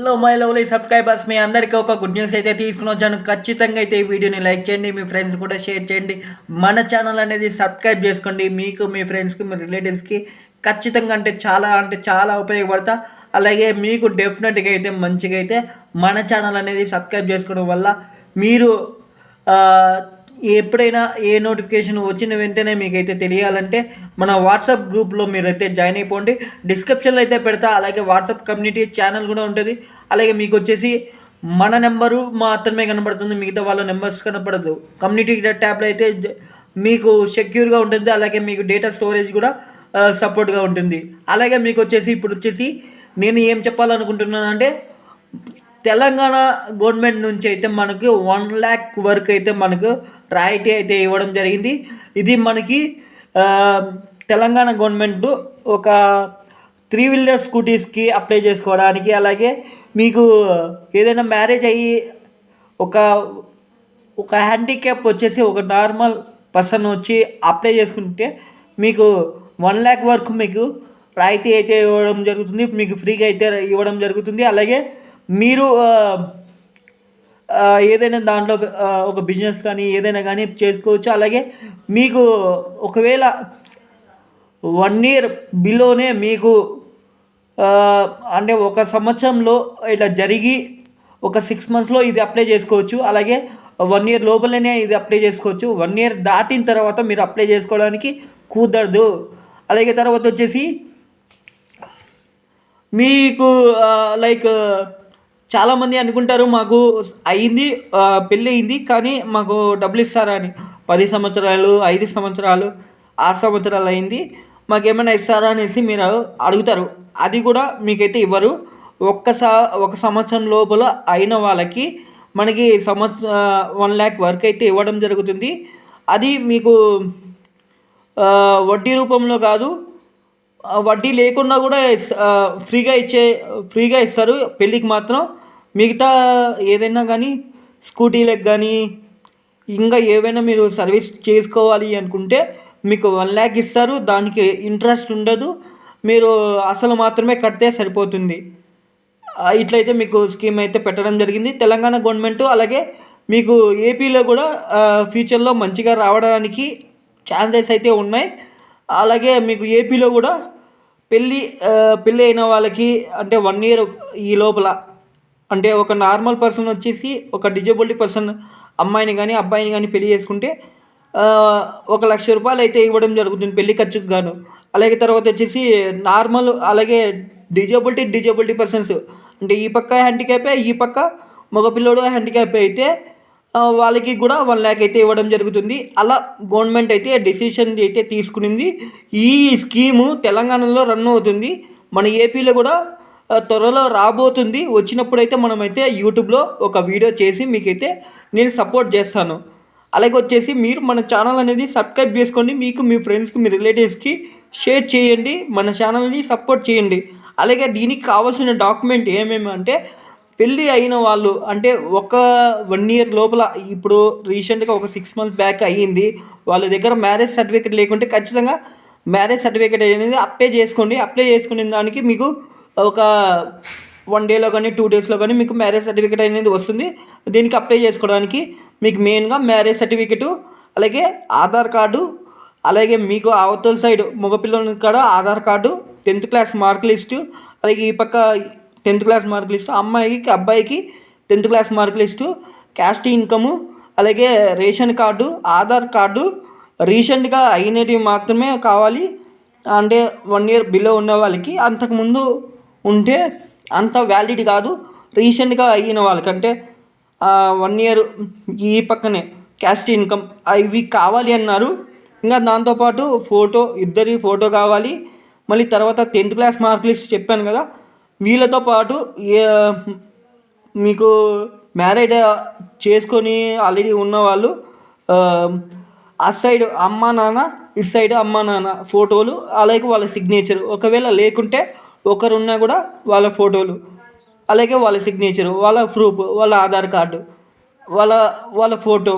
Hello my lovely subscribers మీ అందరికీ ఒక గుడ్ న్యూస్ అయితే తీసుకుని వచ్చాను. ఖచ్చితంగా అయితే ఈ వీడియోని లైక్ చేయండి మీ ఫ్రెండ్స్ కూడా షేర్ చేయండి. మన ఛానల్ అనేది సబ్స్క్రైబ్ చేసుకోండి. మీకు మీ ఫ్రెండ్స్కి మీ రిలేటివ్స్కి ఖచ్చితంగా అంటే చాలా అంటే చాలా ఉపయోగపడతా. అలాగే మీకు డెఫినెట్గా అయితే మంచిగా అయితే మన ఛానల్ అనేది సబ్స్క్రైబ్ చేసుకోవడం వల్ల మీరు ఎప్పుడైనా ఏ నోటిఫికేషన్ వచ్చిన వెంటనే మీకైతే తెలియాలంటే మన వాట్సాప్ గ్రూప్లో మీరైతే జాయిన్ అయిపోండి. డిస్క్రిప్షన్లో అయితే పెడతా అలాగే వాట్సాప్ కమ్యూనిటీ ఛానల్ కూడా ఉంటుంది. అలాగే మీకు వచ్చేసి మన నెంబరు మాత్రమే కనపడుతుంది మిగతా వాళ్ళ నెంబర్స్ కనపడదు. కమ్యూనిటీ ట్యాబ్లో అయితే మీకు సెక్యూర్గా ఉంటుంది అలాగే మీకు డేటా స్టోరేజ్ కూడా సపోర్ట్గా ఉంటుంది. అలాగే మీకు వచ్చేసి ఇప్పుడు వచ్చేసి నేను ఏం చెప్పాలనుకుంటున్నాను అంటే తెలంగాణ గవర్నమెంట్ నుంచి అయితే మనకు వన్ ల్యాక్ వరకు అయితే మనకు రాయితీ అయితే ఇవ్వడం జరిగింది. ఇది మనకి తెలంగాణ గవర్నమెంట్ ఒక త్రీ వీలర్ స్కూటీస్కి అప్లై చేసుకోవడానికి అలాగే మీకు ఏదైనా మ్యారేజ్ అయ్యి ఒక ఒక హ్యాండిక్యాప్ వచ్చేసి ఒక నార్మల్ పర్సన్ వచ్చి అప్లై చేసుకుంటే మీకు వన్ ల్యాక్ వరకు మీకు రాయితీ అయితే ఇవ్వడం జరుగుతుంది. మీకు ఫ్రీగా అయితే ఇవ్వడం జరుగుతుంది. అలాగే మీరు ఏదైనా దాంట్లో ఒక బిజినెస్ కానీ ఏదైనా కానీ చేసుకోవచ్చు. అలాగే మీకు ఒకవేళ వన్ ఇయర్ బిలోనే మీకు అంటే ఒక సంవత్సరంలో ఇట్లా జరిగి ఒక సిక్స్ మంత్స్లో ఇది అప్లై చేసుకోవచ్చు. అలాగే వన్ ఇయర్ లోపలనే ఇది అప్లై చేసుకోవచ్చు. వన్ ఇయర్ దాటిన తర్వాత మీరు అప్లై చేసుకోవడానికి కుదరదు. అలాగే తర్వాత వచ్చేసి మీకు లైక్ చాలామంది అనుకుంటారు మాకు అయింది పెళ్ళి అయింది కానీ మాకు డబ్బులు ఇస్తారా అని. పది సంవత్సరాలు ఐదు సంవత్సరాలు ఆరు సంవత్సరాలు అయింది. మాకేమైనా ఇస్తారా అనేసి మీరు అడుగుతారు. అది కూడా మీకైతే ఇవ్వరు. ఒక్కసా ఒక సంవత్సరం లోపల అయిన వాళ్ళకి మనకి సంవత్స వన్ ల్యాక్ వరకు అయితే ఇవ్వడం జరుగుతుంది. అది మీకు వడ్డీ రూపంలో కాదు వడ్డీ లేకుండా కూడా ఫ్రీగా ఇచ్చే ఫ్రీగా ఇస్తారు. పెళ్ళికి మాత్రం మిగతా ఏదైనా కానీ స్కూటీలకు కానీ ఇంకా ఏవైనా మీరు సర్వీస్ చేసుకోవాలి అనుకుంటే మీకు వన్ ల్యాక్ ఇస్తారు. దానికి ఇంట్రెస్ట్ ఉండదు. మీరు అసలు మాత్రమే కడితే సరిపోతుంది. ఇట్లయితే మీకు స్కీమ్ అయితే పెట్టడం జరిగింది. తెలంగాణ గవర్నమెంట్ అలాగే మీకు ఏపీలో కూడా ఫ్యూచర్లో మంచిగా రావడానికి ఛాన్సెస్ అయితే ఉన్నాయి. అలాగే మీకు ఏపీలో కూడా పెళ్ళి పెళ్ళి అయిన వాళ్ళకి అంటే వన్ ఇయర్ ఈ లోపల అంటే ఒక నార్మల్ పర్సన్ వచ్చేసి ఒక డిజబిలిటీ పర్సన్ అమ్మాయిని కానీ అబ్బాయిని కానీ పెళ్ళి చేసుకుంటే ఒక లక్ష రూపాయలు అయితే ఇవ్వడం జరుగుతుంది పెళ్ళి ఖర్చుకు గాను. అలాగే తర్వాత వచ్చేసి నార్మల్ అలాగే డిజబిలిటీ డిజబిలిటీ పర్సన్స్ అంటే ఈ పక్క హ్యాండిక్యాపే ఈ పక్క మగపిల్లడు హ్యాండిక్యాప్ అయితే వాళ్ళకి కూడా వన్ ల్యాక్ అయితే ఇవ్వడం జరుగుతుంది. అలా గవర్నమెంట్ అయితే డెసిషన్ అయితే తీసుకునింది. ఈ స్కీము తెలంగాణలో రన్ అవుతుంది. మన ఏపీలో కూడా త్వరలో రాబోతుంది. వచ్చినప్పుడు అయితే మనమైతే యూట్యూబ్లో ఒక వీడియో చేసి మీకైతే నేను సపోర్ట్ చేస్తాను. అలాగే వచ్చేసి మీరు మన ఛానల్ అనేది సబ్స్క్రైబ్ చేసుకోండి. మీకు మీ ఫ్రెండ్స్కి మీ రిలేటివ్స్కి షేర్ చేయండి. మన ఛానల్ని సపోర్ట్ చేయండి. అలాగే దీనికి కావాల్సిన డాక్యుమెంట్ ఏమేమి అంటే పెళ్ళి అయిన వాళ్ళు అంటే ఒక వన్ ఇయర్ లోపల ఇప్పుడు రీసెంట్గా ఒక సిక్స్ మంత్స్ బ్యాక్ అయ్యింది వాళ్ళ దగ్గర మ్యారేజ్ సర్టిఫికేట్ లేకుంటే ఖచ్చితంగా మ్యారేజ్ సర్టిఫికేట్ అనేది అప్లై చేసుకోండి. అప్లై చేసుకునే దానికి మీకు ఒక వన్ డేలో కానీ టూ డేస్లో కానీ మీకు మ్యారేజ్ సర్టిఫికేట్ అనేది వస్తుంది. దీనికి అప్లై చేసుకోవడానికి మీకు మెయిన్గా మ్యారేజ్ సర్టిఫికేటు అలాగే ఆధార్ కార్డు అలాగే మీకు అవతల సైడ్ మగపిల్లల కాడ Aadhaar card tenth class mark list అలాగే ఈ పక్క టెన్త్ క్లాస్ మార్క్ లిస్టు అమ్మాయికి అబ్బాయికి tenth class mark list caste income అలాగే రేషన్ కార్డు ఆధార్ కార్డు రీసెంట్గా అయినవి మాత్రమే కావాలి. అంటే వన్ ఇయర్ బిలో ఉన్న వాళ్ళకి అంతకుముందు ఉంటే అంత వ్యాలిడ్ కాదు. రీసెంట్గా అయిన వాళ్ళకంటే వన్ ఇయర్ ఈ పక్కనే క్యాస్ట్ ఇన్కమ్ ఇవి కావాలి అన్నారు. ఇంకా దాంతోపాటు ఫోటో ఇద్దరి ఫోటో కావాలి. మళ్ళీ తర్వాత టెన్త్ క్లాస్ మార్క్ లిస్ట్ చెప్పాను కదా వీళ్ళతో పాటు మీకు మ్యారేడ్ చేసుకొని ఆల్రెడీ ఉన్నవాళ్ళు ఆ, సైడ్ అమ్మ నాన్న ఇటు సైడ్ అమ్మ నాన్న ఫోటోలు అలాగే వాళ్ళ సిగ్నేచర్ ఒకవేళ లేకుంటే ఒకరున్నా కూడా వాళ్ళ ఫోటోలు అలాగే వాళ్ళ సిగ్నేచర్ వాళ్ళ ప్రూఫ్ వాళ్ళ ఆధార్ కార్డు వాళ్ళ వాళ్ళ ఫోటో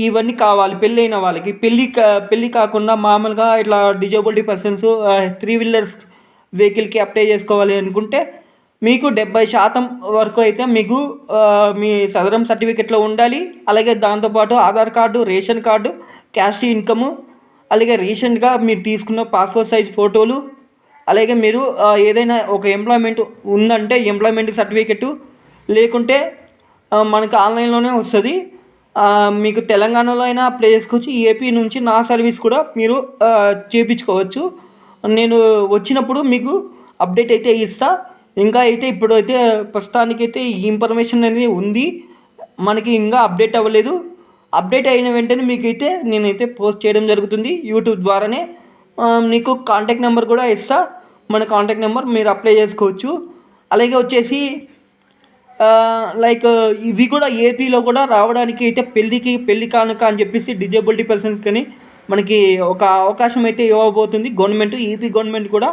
ఇవన్నీ కావాలి పెళ్ళైన వాళ్ళకి. పెళ్ళి కా- పెళ్ళి కాకుండా మామూలుగా ఇట్లా డిజబిలిటీ పర్సన్స్ త్రీ వీలర్స్ వెహికల్కి అప్లై చేసుకోవాలి అనుకుంటే మీకు డెబ్బై శాతం వరకు అయితే మీకు మీ సదరం సర్టిఫికెట్లో ఉండాలి. అలాగే దాంతోపాటు Aadhaar card ration card cash income అలాగే రీసెంట్గా మీరు తీసుకున్న పాస్పోర్ట్ సైజ్ ఫోటోలు అలాగే మీరు ఏదైనా ఒక ఎంప్లాయ్మెంట్ ఉందంటే ఎంప్లాయ్మెంట్ సర్టిఫికెట్ లేకుంటే మనకు ఆన్లైన్లోనే వస్తుంది. మీకు తెలంగాణలో అయినా అప్లై చేసుకోవచ్చు ఏపీ నుంచి నా సర్వీస్ కూడా మీరు చేపించుకోవచ్చు. చేయించుకోవచ్చు నేను వచ్చినప్పుడు మీకు అప్డేట్ అయితే ఇస్తా. ఇంకా అయితే ఇప్పుడు అయితే ప్రస్తుతానికైతే ఈ ఇన్ఫర్మేషన్ అనేది ఉంది. మనకి ఇంకా అప్డేట్ అవ్వలేదు. అప్డేట్ అయిన వెంటనే మీకైతే నేనైతే పోస్ట్ చేయడం జరుగుతుంది యూట్యూబ్ ద్వారానే. మీకు కాంటాక్ట్ నెంబర్ కూడా ఇస్తా. మన కాంటాక్ట్ నెంబర్ మీరు అప్లై చేసుకోవచ్చు. అలాగే వచ్చేసి లైక్ ఇవి కూడా ఏపీలో కూడా రావడానికి అయితే పెళ్ళికి పెళ్ళి కానుక అని చెప్పేసి డిజేబిలిటీ పర్సన్స్ కానీ మనకి ఒక అవకాశం అయితే ఇవ్వబోతుంది. గవర్నమెంట్ ఏపీ గవర్నమెంట్ కూడా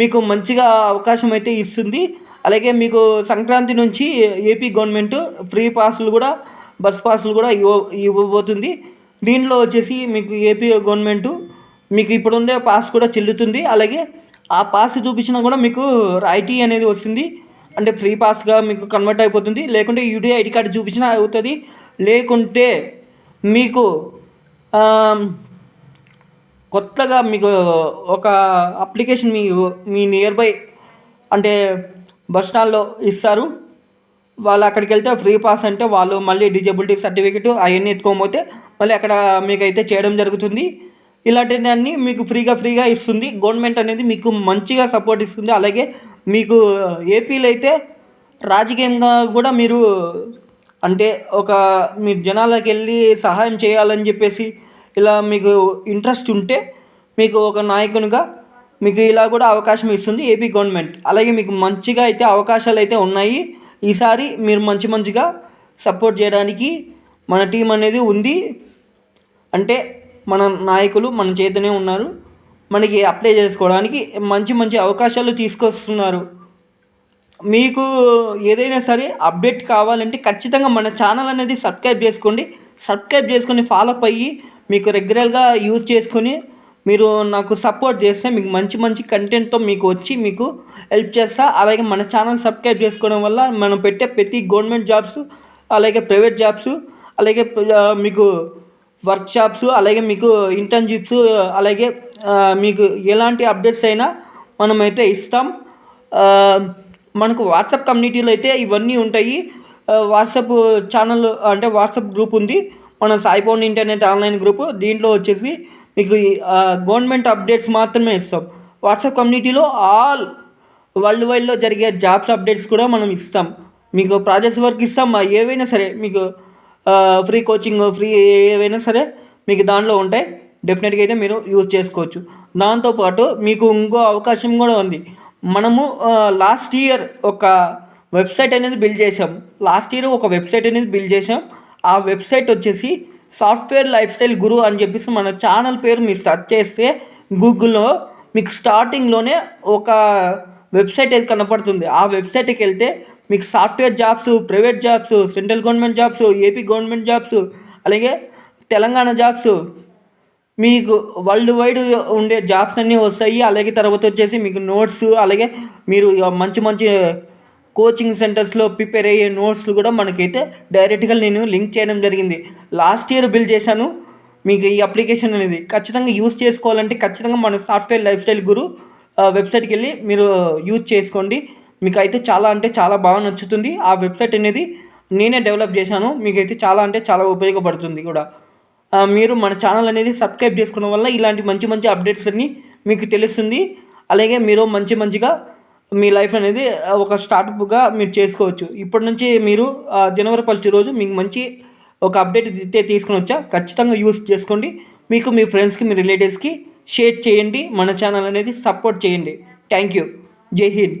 మీకు మంచిగా అవకాశం అయితే ఇస్తుంది. అలాగే మీకు సంక్రాంతి నుంచి ఏపీ గవర్నమెంట్ ఫ్రీ పాస్లు కూడా బస్ పాస్లు కూడా ఇవ్వ ఇవ్వబోతుంది. దీనిలో వచ్చేసి మీకు ఏపీ గవర్నమెంట్ మీకు ఇప్పుడుండే పాస్ కూడా చెల్లుతుంది. అలాగే ఆ పాస్ చూపించినా కూడా మీకు రాయితీ అనేది వస్తుంది. అంటే ఫ్రీ పాస్గా మీకు కన్వర్ట్ అయిపోతుంది. లేకుంటే యూడీ ఐడి కార్డు చూపించినా అవుతుంది. లేకుంటే మీకు కొత్తగా మీకు ఒక అప్లికేషన్ మీ మీ నియర్ బై అంటే బస్ స్టాండ్లో ఇస్తారు. వాళ్ళు అక్కడికి వెళ్తే ఫ్రీ పాస్ అంటే వాళ్ళు మళ్ళీ డిజబిలిటీ సర్టిఫికెట్ అవన్నీ ఎత్తుకోకపోతే మళ్ళీ అక్కడ మీకైతే చేయడం జరుగుతుంది. ఇలాంటివన్నీ మీకు ఫ్రీగా ఫ్రీగా ఇస్తుంది. గవర్నమెంట్ అనేది మీకు మంచిగా సపోర్ట్ ఇస్తుంది. అలాగే మీకు ఏపీలో అయితే రాజకీయంగా కూడా మీరు అంటే ఒక మీరు జనాలకు వెళ్ళి సహాయం చేయాలని చెప్పేసి ఇలా మీకు ఇంట్రెస్ట్ ఉంటే మీకు ఒక నాయకునిగా మీకు ఇలా కూడా అవకాశం ఇస్తుంది ఏపీ గవర్నమెంట్ అలాగే మీకు మంచిగా అయితే అవకాశాలు అయితే ఉన్నాయి. ఈసారి మీరు మంచి మంచిగా సపోర్ట్ చేయడానికి మన టీం అనేది ఉంది. అంటే మన నాయకులు మన చేతనే ఉన్నారు. మనకి అప్లై చేసుకోవడానికి మంచి మంచి అవకాశాలు తీసుకొస్తున్నారు. మీకు ఏదైనా సరే అప్డేట్ కావాలంటే ఖచ్చితంగా మన ఛానల్ అనేది సబ్స్క్రైబ్ చేసుకోండి. సబ్స్క్రైబ్ చేసుకొని ఫాలో అప్ అయ్యి మీకు రెగ్యులర్గా యూజ్ చేసుకొని మీరు నాకు సపోర్ట్ చేస్తే మీకు మంచి మంచి కంటెంట్తో మీకు వచ్చి మీకు హెల్ప్ చేస్తా. అలాగే మన ఛానల్ సబ్స్క్రైబ్ చేసుకోవడం వల్ల మనం పెట్టే ప్రతి గవర్నమెంట్ జాబ్స్ అలాగే ప్రైవేట్ జాబ్స్ అలాగే మీకు వర్క్షాప్స్ అలాగే మీకు ఇంటర్న్షిప్స్ అలాగే మీకు ఎలాంటి అప్డేట్స్ అయినా మనమైతే ఇస్తాం. మనకు వాట్సాప్ కమ్యూనిటీలో అయితే ఇవన్నీ ఉంటాయి. వాట్సాప్ ఛానల్ అంటే వాట్సాప్ గ్రూప్ ఉంది. మన సాయిపోన్ ఇంటర్నెట్ ఆన్లైన్ గ్రూప్ దీంట్లో వచ్చేసి మీకు గవర్నమెంట్ అప్డేట్స్ మాత్రమే ఇస్తాం. వాట్సాప్ కమ్యూనిటీలో ఆల్ వరల్డ్ వైడ్లో జరిగే జాబ్స్ అప్డేట్స్ కూడా మనం ఇస్తాం. మీకు ప్రాజెక్ట్స్ వర్క్ ఇస్తాం. ఏవైనా సరే మీకు ఫ్రీ కోచింగ్ ఫ్రీ ఏవైనా సరే మీకు దానిలో ఉంటాయి. డెఫినెట్గా అయితే మీరు యూజ్ చేసుకోవచ్చు. దాంతోపాటు మీకు ఇంకో అవకాశం కూడా ఉంది. మనము లాస్ట్ ఇయర్ ఒక వెబ్సైట్ అనేది బిల్డ్ చేసాం లాస్ట్ ఇయర్ ఒక వెబ్సైట్ అనేది బిల్డ్ చేసాం ఆ వెబ్సైట్ వచ్చేసి సాఫ్ట్వేర్ లైఫ్ స్టైల్ గురు అని చెప్పేసి మన ఛానల్ పేరు మీరు సెర్చ్ చేస్తే గూగుల్లో మీకు స్టార్టింగ్లోనే ఒక వెబ్సైట్ అయితే కనపడుతుంది. ఆ వెబ్సైట్కి వెళ్తే మీకు software jobs private jobs central government jobs AP government jobs అలాగే తెలంగాణ జాబ్స్ మీకు వరల్డ్ వైడ్ ఉండే జాబ్స్ అన్నీ వస్తాయి. అలాగే తర్వాత వచ్చేసి మీకు నోట్స్ అలాగే మీరు మంచి మంచి కోచింగ్ సెంటర్స్లో ప్రిపేర్ అయ్యే నోట్స్లు కూడా మనకైతే డైరెక్ట్గా నేను లింక్ చేయడం జరిగింది. లాస్ట్ ఇయర్ బిల్ చేశాను. మీకు ఈ అప్లికేషన్ అనేది ఖచ్చితంగా యూస్ చేసుకోవాలంటే ఖచ్చితంగా మన సాఫ్ట్వేర్ లైఫ్ స్టైల్ గురు వెబ్సైట్కి వెళ్ళి మీరు యూజ్ చేసుకోండి. మీకు అయితే చాలా అంటే చాలా బాగా నచ్చుతుంది. ఆ వెబ్సైట్ అనేది నేనే డెవలప్ చేశాను. మీకైతే చాలా అంటే చాలా ఉపయోగపడుతుంది కూడా. మీరు మన ఛానల్ అనేది సబ్స్క్రైబ్ చేసుకోవడం వల్ల ఇలాంటి మంచి మంచి అప్డేట్స్ అన్ని మీకు తెలుస్తుంది. అలాగే మీరు మంచి మంచిగా మీ లైఫ్ అనేది ఒక స్టార్ట్అప్గా మీరు చేసుకోవచ్చు. ఇప్పటి నుంచి మీరు జనవరి ఫస్ట్ రోజు మీకు మంచి ఒక అప్డేట్ అయితే తీసుకుని వచ్చా. ఖచ్చితంగా యూస్ చేసుకోండి. మీకు మీ ఫ్రెండ్స్కి మీ రిలేటివ్స్కి షేర్ చేయండి. మన ఛానల్ అనేది సపోర్ట్ చేయండి. థ్యాంక్ యూ జై హింద్.